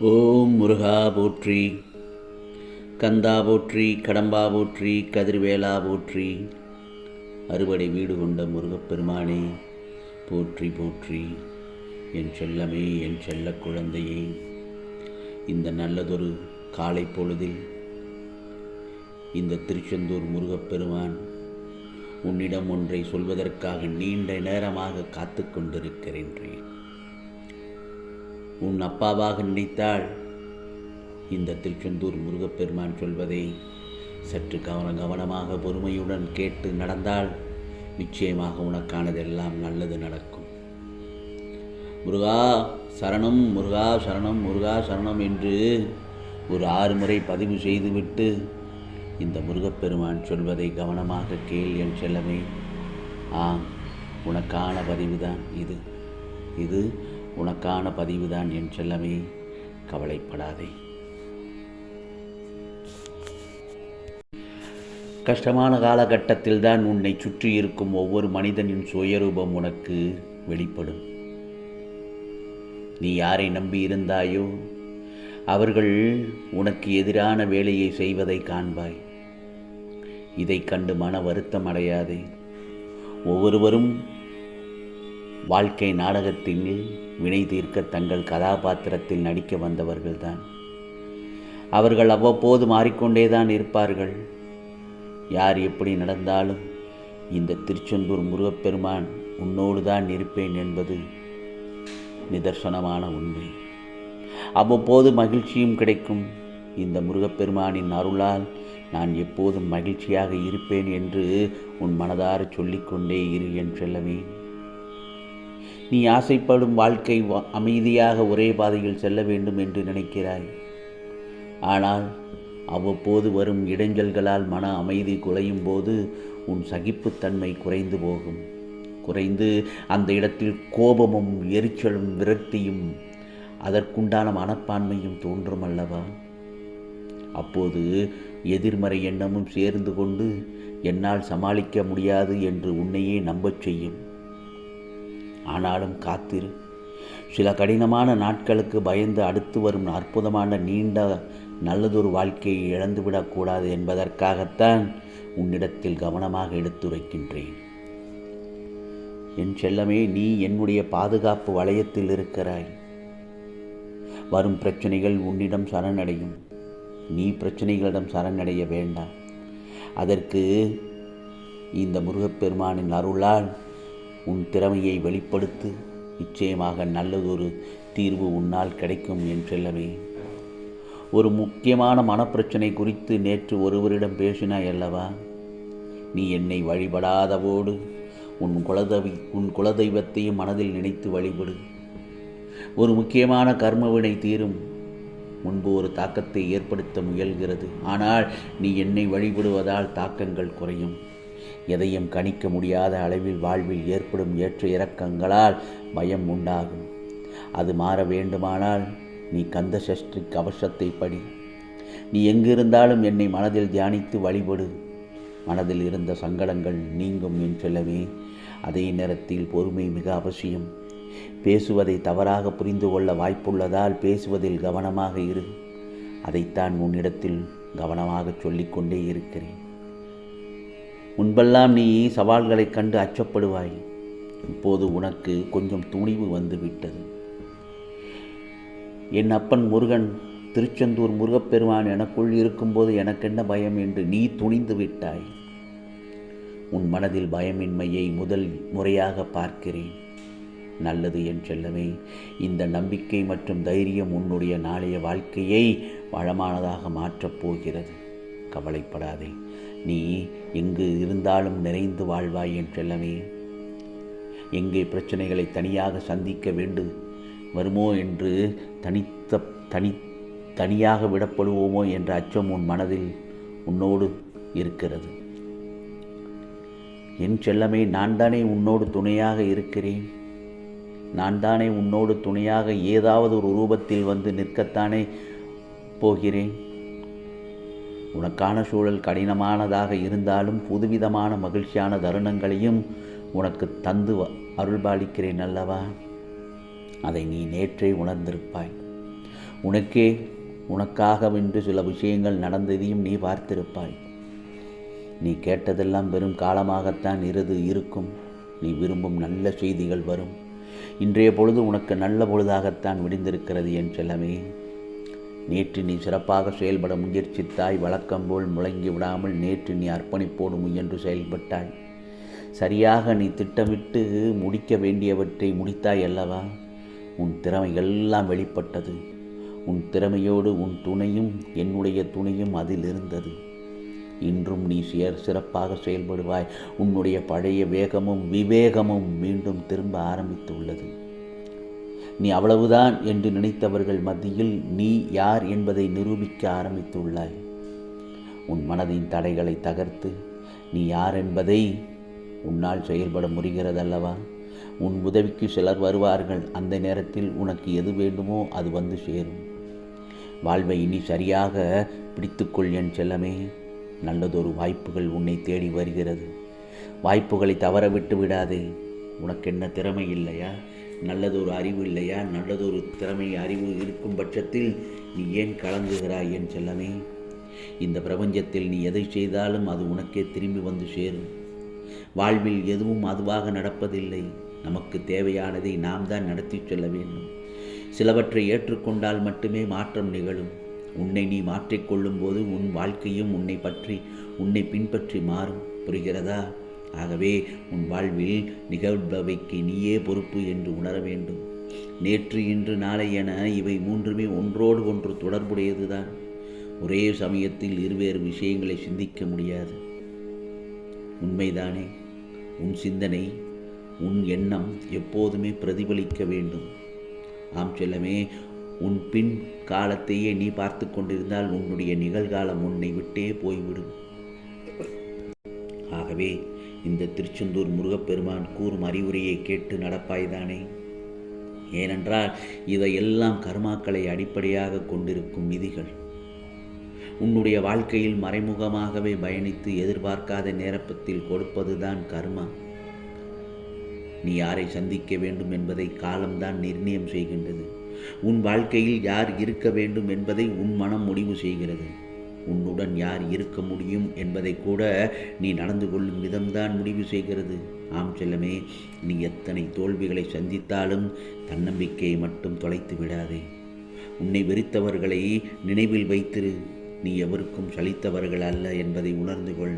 ஓம் முருகா போற்றி கந்தா போற்றி கடம்பா போற்றி கதிர்வேலா போற்றி. அறுவடை வீடு கொண்ட முருகப்பெருமானே போற்றி போற்றி. என் செல்லமே என் செல்ல குழந்தையே இந்த நல்லதொரு காலை பொழுதில் இந்த திருச்செந்தூர் முருகப்பெருமான் உன்னிடம் ஒன்றை சொல்வதற்காக நீண்ட நேரமாக காத்து கொண்டிருக்கிறேன் உன் அப்பாவாக நினைத்தால் இந்த திருச்செந்தூர் முருகப்பெருமான் சொல்வதை சற்று கவன கவனமாக பொறுமையுடன் கேட்டு நடந்தால் நிச்சயமாக உனக்கானதெல்லாம் நல்லது நடக்கும். முருகா சரணம் முருகா சரணம் முருகா சரணம் என்று ஒரு ஆறு முறை பதிவு செய்துவிட்டு இந்த முருகப்பெருமான் சொல்வதை கவனமாக கேள் என் செல்லமே. ஆம் உனக்கான பதிவுதான் இது. இது உனக்கான பதிவுதான் என் செல்லமே. கவலைப்படாதே. கஷ்டமான காலகட்டத்தில் தான் உன்னை சுற்றி இருக்கும் ஒவ்வொரு மனிதனின் சுயரூபம் உனக்கு வெளிப்படும். நீ யாரை நம்பி இருந்தாயோ அவர்கள் உனக்கு எதிரான வேலையை செய்வதை காண்பாய். இதை கண்டு மன வருத்தம் அடையாதே. ஒவ்வொருவரும் வாழ்க்கை நாடகத்தில் வினை தீர்க்க தங்கள் கதாபாத்திரத்தில் நடிக்க வந்தவர்கள்தான். அவர்கள் அவ்வப்போது மாறிக்கொண்டேதான் இருப்பார்கள். யார் எப்படி நடந்தாலும் இந்த திருச்செந்தூர் முருகப்பெருமான் உன்னோடு தான் இருப்பேன் என்பது நிதர்சனமான உண்மை. அவ்வப்போது மகிழ்ச்சியும் கிடைக்கும். இந்த முருகப்பெருமானின் அருளால் நான் எப்போதும் மகிழ்ச்சியாக இருப்பேன் என்று உன் மனதார சொல்லிக்கொண்டே இரு என் செல்லமே. நீ ஆசைப்படும் வாழ்க்கை அமைதியாக ஒரே பாதையில் செல்ல வேண்டும் என்று நினைக்கிறாய். ஆனால் அவ்வப்போது வரும் இடைஞ்சல்களால் மன அமைதி குலையும் போது உன் சகிப்புத்தன்மை குறைந்து போகும். குறைந்து அந்த இடத்தில் கோபமும் எரிச்சலும் விரக்தியும் அதற்குண்டான மனப்பான்மையும் தோன்றும் அல்லவா? அப்போது எதிர்மறை எண்ணமும் சேர்ந்து கொண்டு என்னால் சமாளிக்க முடியாது என்று உன்னையே நம்பச் செய்யும். ஆனாலும் காத்திரு. சில கடினமான நாட்களுக்கு பயந்து அடுத்து வரும் அற்புதமான நீண்ட நல்லதொரு வாழ்க்கையை இழந்துவிடக்கூடாது என்பதற்காகத்தான் உன்னிடத்தில் கவனமாக எடுத்துரைக்கின்றேன். என் செல்லமே நீ என்னுடைய பாதுகாப்பு வளையத்தில் இருக்கிறாய். வரும் பிரச்சனைகள் உன்னிடம் சரணடையும். நீ பிரச்சனைகளிடம் சரணடைய வேண்டாம். அதற்கு இந்த முருகப்பெருமானின் அருளால் உன் திறமையை வெளிப்படுத்து. நிச்சயமாக நல்லதொரு தீர்வு உன்னால் கிடைக்கும் என் செல்லவே ஒரு முக்கியமான மனப்பிரச்சனை குறித்து நேற்று ஒருவரிடம் பேசினாய் அல்லவா? நீ என்னை வழிபடாதவோடு உன் குலதெய்வ உன் குலதெய்வத்தையும் மனதில் நினைத்து வழிபடு. ஒரு முக்கியமான கர்மவினை தீரும். முன்பு ஒரு தாக்கத்தை ஏற்படுத்த முயல்கிறது. ஆனால் நீ என்னை வழிபடுவதால் தாக்கங்கள் குறையும். எதையும் கணிக்க முடியாத அளவில் வாழ்வில் ஏற்படும் ஏற்ற இறக்கங்களால் பயம் உண்டாகும். அது மாற வேண்டுமானால் நீ கந்த சஷ்டி கவசத்தை படி. நீ எங்கிருந்தாலும் என்னை மனதில் தியானித்து வழிபடு. மனதில் இருந்த சங்கடங்கள் நீங்கும் என் செல்லவே அதே நேரத்தில் பொறுமை மிக அவசியம். பேசுவதை தவறாக புரிந்து கொள்ள வாய்ப்புள்ளதால் பேசுவதில் கவனமாக இரு. அதைத்தான் உன்னிடத்தில் கவனமாக சொல்லிக்கொண்டே இருக்கிறேன். முன்பெல்லாம் நீ சவால்களைக் கண்டு அச்சப்படுவாய். இப்போது உனக்கு கொஞ்சம் துணிவு வந்துவிட்டது. என் அப்பன் முருகன் திருச்செந்தூர் முருகப்பெருமான் எனக்குள் இருக்கும்போது எனக்கென்ன பயம் என்று நீ துணிந்து விட்டாய். உன் மனதில் பயமின்மையை முதல் முறையாக பார்க்கிறேன். நல்லது என் செல்லமே. இந்த நம்பிக்கை மற்றும் தைரியம் உன்னுடைய நாளைய வாழ்க்கையை வளமானதாக மாற்றப் போகிறது. கவலைப்படாதே. நீ எங்கு இருந்தாலும் நிறைந்து வாழ்வாய் என் செல்லமே. எங்கே பிரச்சனைகளை தனியாக சந்திக்க வேண்டு வருமோ என்று தனித்த தனி தனியாக விடப்படுவோமோ என்ற அச்சம் உன் மனதில் உன்னோடு இருக்கிறது. என் செல்லமே நான் தானே உன்னோடு துணையாக இருக்கிறேன். நான் தானே உன்னோடு துணையாக ஏதாவது ஒரு ரூபத்தில் வந்து நிற்கத்தானே போகிறேன்? உனக்கான சூழல் கடினமானதாக இருந்தாலும் புதுவிதமான மகிழ்ச்சியான தருணங்களையும் உனக்கு தந்து அருள்பாலிக்கிறேன் அல்லவா? அதை நீ நேற்றே உணர்ந்திருப்பாய். உனக்கே உனக்காகவென்று சில விஷயங்கள் நடந்ததையும் நீ பார்த்திருப்பாய். நீ கேட்டதெல்லாம் வெறும் காலமாகத்தான் இருது இருக்கும். நீ விரும்பும் நல்ல செய்திகள் வரும். இன்றைய பொழுது உனக்கு நல்ல பொழுதாகத்தான் விடிந்திருக்கிறது என் செல்லமே. நேற்று நீ சிறப்பாக செயல்பட முயற்சித்தாய் வழக்கம்போல் முழங்கி விடாமல் நேற்று நீ அர்ப்பணிப்போடு முயன்று செயல்பட்டாய். சரியாக நீ திட்டமிட்டு முடிக்க வேண்டியவற்றை முடித்தாய் அல்லவா? உன் திறமை எல்லாம் வெளிப்பட்டது. உன் திறமையோடு உன் துணையும் என்னுடைய துணையும் அதில் இருந்தது. இன்றும் நீ சேர் சிறப்பாக செயல்படுவாய். உன்னுடைய பழைய வேகமும் விவேகமும் மீண்டும் திரும்ப ஆரம்பித்துள்ளது. நீ அவ்வளவுதான் என்று நினைத்தவர்கள் மத்தியில் நீ யார் என்பதை நிரூபிக்க ஆரம்பித்துள்ளாய். உன் மனதின் தடைகளை தகர்த்து நீ யார் என்பதை உன்னால் செயல்பட முடிகிறதல்லவா? உன் உதவிக்கு சிலர் வருவார்கள். அந்த நேரத்தில் உனக்கு எது வேண்டுமோ அது வந்து சேரும். வாழ்வை இனி சரியாக பிடித்துக்கொள் என் செல்லமே. நல்லதொரு வாய்ப்புகள் உன்னை தேடி வருகிறது. வாய்ப்புகளை தவற விட்டு விடாதே. உனக்கு என்ன திறமை இல்லையா? நல்லதொரு அறிவு இல்லையா? நல்லதொரு திறமை அறிவு இருக்கும் பட்சத்தில் நீ ஏன் கலங்குகிறாய் என் செல்லமே? இந்த பிரபஞ்சத்தில் நீ எதை செய்தாலும் அது உனக்கே திரும்பி வந்து சேரும். வாழ்வில் எதுவும் அதுவாக நடப்பதில்லை. நமக்கு தேவையானதை நாம் தான் நடத்தி செல்ல வேண்டும். சிலவற்றை ஏற்றுக்கொண்டால் மட்டுமே மாற்றம் நிகழும். உன்னை நீ மாற்றிக்கொள்ளும் போது உன் வாழ்க்கையும் உன்னை பற்றி உன்னை பின்பற்றி மாறும். புரிகிறதா? ஆகவே உன் வாழ்வில் நிகழ்பவைக்கு நீயே பொறுப்பு என்று உணர வேண்டும். நேற்று இன்று நாளை என இவை மூன்றுமே ஒன்றோடு ஒன்று தொடர்புடையதுதான். ஒரே சமயத்தில் இருவேறு விஷயங்களை சிந்திக்க முடியாது. உண்மைதானே? உன் சிந்தனை உன் எண்ணம் எப்போதுமே பிரதிபலிக்க வேண்டும். ஆம் செல்லமே உன் பின் காலத்தையே நீ பார்த்து கொண்டிருந்தால் உன்னுடைய நிகழ்காலம் உன்னை விட்டே போய்விடும். ஆகவே இந்த திருச்செந்தூர் முருகப்பெருமான் கூறும் அறிவுரையை கேட்டு நடப்பாய்தானே? ஏனென்றால் இதையெல்லாம் கர்மாக்களை அடிப்படையாக கொண்டிருக்கும் விதிகள். உன்னுடைய வாழ்க்கையில் மறைமுகமாகவே பயணித்து எதிர்பார்க்காத நேரப்பத்தில் கொடுப்பதுதான் கர்மா. நீ யாரை சந்திக்க வேண்டும் என்பதை காலம்தான் நிர்ணயம் செய்கின்றது. உன் வாழ்க்கையில் யார் இருக்க வேண்டும் என்பதை உன் மனம் முடிவு செய்கிறது. உன்னுடன் யார் இருக்க முடியும் என்பதை கூட நீ நடந்து கொள்ளும் விதம்தான் முடிவு செய்கிறது. ஆம் செல்லமே நீ எத்தனை தோல்விகளை சந்தித்தாலும் தன்னம்பிக்கையை மட்டும் தொலைத்து விடாதே. உன்னை வெறித்தவர்களை நினைவில் வைத்திரு. நீ எவருக்கும் சலித்தவர்கள் அல்ல என்பதை உணர்ந்து கொள்.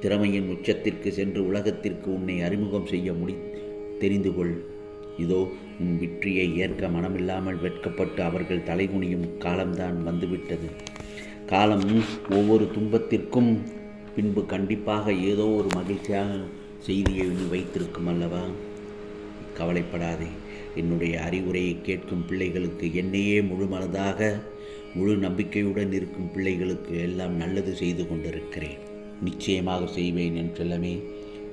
திறமையின் உச்சத்திற்கு சென்று உலகத்திற்கு உன்னை அறிமுகம் செய்ய முடி தெரிந்து கொள். இதோ உன் வெற்றியை ஏற்க மனமில்லாமல் வெட்கப்பட்டு அவர்கள் தலைகுனியும் காலம்தான் வந்துவிட்டது. காலம் ஒவ்வொரு துன்பத்திற்கும் பின்பு கண்டிப்பாக ஏதோ ஒரு மகிழ்ச்சியாக செய்தியை வைத்திருக்கும் அல்லவா? கவலைப்படாதே. என்னுடைய அறிவுரையை கேட்கும் பிள்ளைகளுக்கு என்னையே முழு மனதாக முழு நம்பிக்கையுடன் இருக்கும் பிள்ளைகளுக்கு எல்லாம் நல்லது செய்து கொண்டிருக்கிறேன். நிச்சயமாக செய்வேன் என் செல்லமே